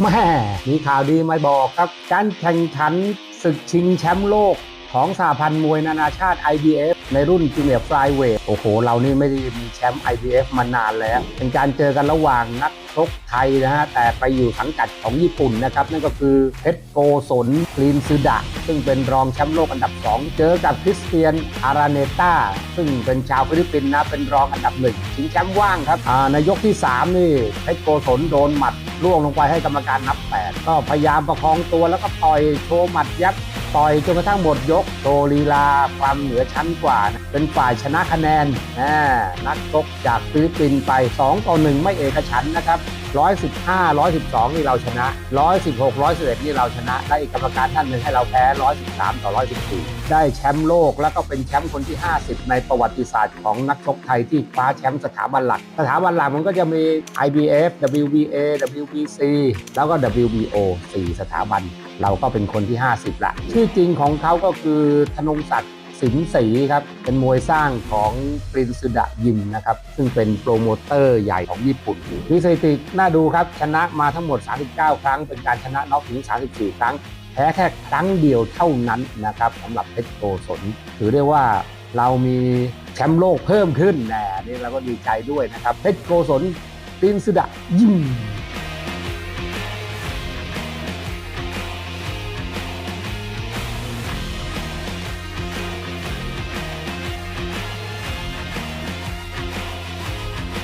แม่มีข่าวดีมาบอกครับ การแข่งขันศึกชิงแชมป์โลกของสหพันธ์มวยนานาชาติ IBF ในรุ่นจูเนียร์ฟลายเวทโอ้โห เรานี่ไม่ได้มีแชมป์ IBF มานานแล้ว เป็นการเจอกันระหว่างนักชกไทยนะฮะ แต่ไปอยู่สังกัดของญี่ปุ่นนะครับ นั่นก็คือเพชรโกศลกรีนซืดะ ซึ่งเป็นรองแชมป์โลกอันดับ 2 เจอกับคริสเตียนอาราเนต้า ซึ่งเป็นชาวฟิลิปปินส์นะ เป็นรองอันดับหนึ่งชิงแชมป์ว่างครับอ่าในยกที่ 3 นี่เพชรโกศลโดนหมัด ล่วงลงไปให้กรรมการนับ8ก็พยายามประคองตัวแล้วก็ต่อยโชว์หมัดยัด ต่อยจนกระทั่งหมดยกโชว์ลีลาความเหนือชั้นกว่า เป็นฝ่ายชนะคะแนนนักชกจากฟิลิปปินส์ไป 2 ต่อ 1 ไม่เอกฉันนะครับ 115 112 นี่เราชนะ 116 111 นี่เราชนะ และอีกกรรมการท่านหนึ่งให้เราแพ้ 113 ต่อ 114 ได้แชมป์โลกแล้วก็เป็นแชมป์คนที่ 50 ในประวัติศาสตร์ของนักชกไทยที่คว้าแชมป์สถาบันหลัก สถาบันหลักมันก็จะมี IBF WBA WBC แล้วก็ WBO 4 สถาบันเราก็เป็นคนที่ 50ละชื่อจริงของเขาก็คือธนงศักดิ์สินศรีครับ เป็นมวยสร้างของปรินสุดะยิมนะครับ ซึ่งเป็นโปรโมเตอร์ใหญ่ของญี่ปุ่นมีสถิติน่าดูครับ ชนะมาทั้งหมด 39 ครั้ง เป็นการชนะน็อกถึง 34 ครั้ง แพ้แค่ครั้งเดียวเท่านั้นนะครับสำหรับเพชรโกศลถือได้ว่าเรามีแชมป์โลกเพิ่มขึ้นแน่นี่เราก็ดีใจด้วยนะครับ เพชรโกศลปรินสุดะยิม